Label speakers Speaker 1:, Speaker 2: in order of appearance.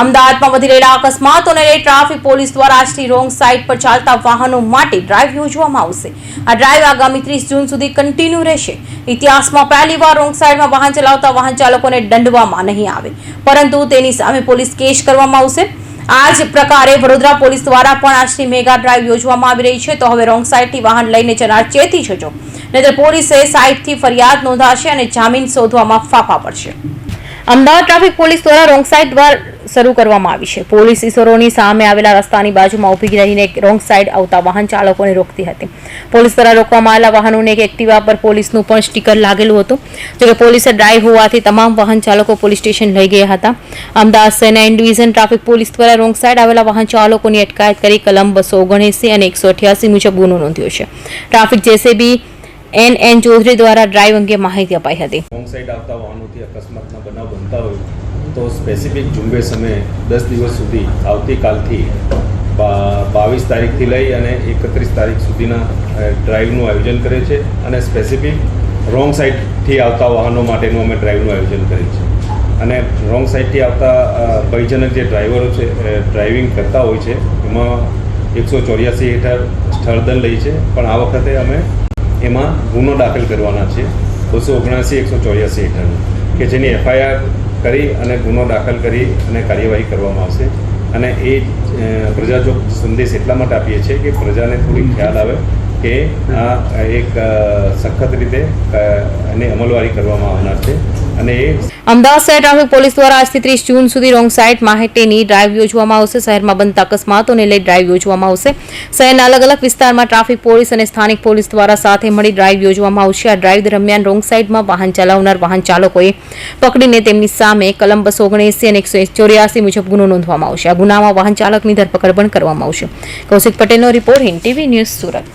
Speaker 1: અમદાવાદમાં વધી રહેલા અકસ્માતોને લઈ ટ્રાફિક પોલીસ દ્વારા આજથી રોંગ સાઇડ પર ચાલતા વાહનો માટે ડ્રાઈવ યોજવામાં આવશે. આ ડ્રાઈવ આગામી ત્રીસ જૂન સુધી કન્ટિન્યુ રહેશે. ઇતિહાસમાં પહેલીવાર રોંગ સાઇડમાં વાહન ચલાવતા વાહન ચાલકોને દંડવામાં નહીં આવે. પરંતુ તેની સામે પોલીસ કેસ કરવામાં આવશે. આ જ પ્રકારે વડોદરા પોલીસ દ્વારા પણ આજથી મેગા ડ્રાઈવ યોજવામાં આવી રહી છે. તો હવે રોંગ સાઇડથી વાહન લઈને જનાર ચેતી જજો. નહીતર પોલીસે સાઇડથી ફરિયાદ નોંધાશે અને જામીન શોધવામાં ફાફા પડશે. અમદાવાદ ટ્રાફિક પોલીસ દ્વારા રોંગ સાઇડ દ્વારા શરૂ કરવામાં આવી છે. પોલીસ ઈસરોની સામે આવેલા રસ્તાની બાજુમાં ઊભી રહીને રોંગ સાઈડ આવતા વાહન ચાલકોને રોકતી હતી. પોલીસ દ્વારા રોકવામાં આવેલા વાહનોને એક એક્ટિવા પર પોલીસનું પણ સ્ટીકર લાગેલું હતું. જોકે પોલીસે ડ્રાઈવ હોવાથી તમામ વાહન ચાલકો પોલીસ સ્ટેશન લઈ ગયા હતા. અમદાવાદ સેના ડિવિઝન ટ્રાફિક પોલીસ દ્વારા રોંગ સાઇડ આવેલા વાહન ચાલકોની અટકાયત કરી કલમ બસો ઓગણએંસી અને એકસો અઠ્યાસી મુજબ ગુનો નોંધ્યો છે. Traffic JCB N N Chaudhary દ્વારા ડ્રાઈવ અંગે માહિતી અપાઈ હતી.
Speaker 2: રોંગ સાઈડ આવતા વાહનોથી અકસ્માતના બનાવ બનતા હોય તો સ્પેસિફિક ઝુંબેશ અમે દસ દિવસ સુધી આવતીકાલથી બાવીસ તારીખથી લઈ અને એકત્રીસ તારીખ સુધીના ડ્રાઈવનું આયોજન કરે છે અને સ્પેસિફિક રોંગ સાઈડથી આવતા વાહનો માટેનું અમે ડ્રાઈવનું આયોજન કરીએ છીએ. અને રોંગ સાઈડથી આવતા ભયજનક જે ડ્રાઈવરો છે અ, ડ્રાઇવિંગ કરતા હોય છે એમાં એકસો ચોર્યાસી હેઠળ સ્થળદન લઈ છે પણ આ વખતે અમે એમાં ગુનો દાખલ કરવાના છે બસો ઓગણસી એકસો ચોર્યાસી હેઠળ કે જેની એફઆઈઆર કરી અને ગુનો દાખલ કરી અને કાર્યવાહી કરવામાં આવશે. અને એ પ્રજા જો સંદેશ એટલા માટે આપીએ છીએ કે પ્રજાને થોડી ખ્યાલ આવે કે આ એક સખત રીતે એની અમલવારી કરવામાં આવનાર છે.
Speaker 1: અમદાવાદ શહેર ટ્રાફિક પોલીસ દ્વારા આજથી ત્રીસ જૂન સુધી રોંગ સાઇડ માહિતીની ડ્રાઈવ યોજવામાં આવશે. શહેરમાં બનતા અકસ્માતોને લઈ ડ્રાઈવ યોજવામાં આવશે. શહેરના અલગ અલગ વિસ્તારમાં ટ્રાફિક પોલીસ અને સ્થાનિક પોલીસ દ્વારા સાથે મળી ડ્રાઈવ યોજવામાં આવશે. આ ડ્રાઈવ દરમિયાન રોંગ સાઇડમાં વાહન ચલાવનાર વાહન ચાલકોએ પકડીને તેમની સામે કલમ બસો ઓગણએંસી અને એકસો ચોર્યાસી મુજબ ગુનો નોંધવામાં આવશે. આ ગુનામાં વાહન ચાલકની ધરપકડ પણ કરવામાં આવશે. કૌશિક પટેલનો report Hind TV news Surat.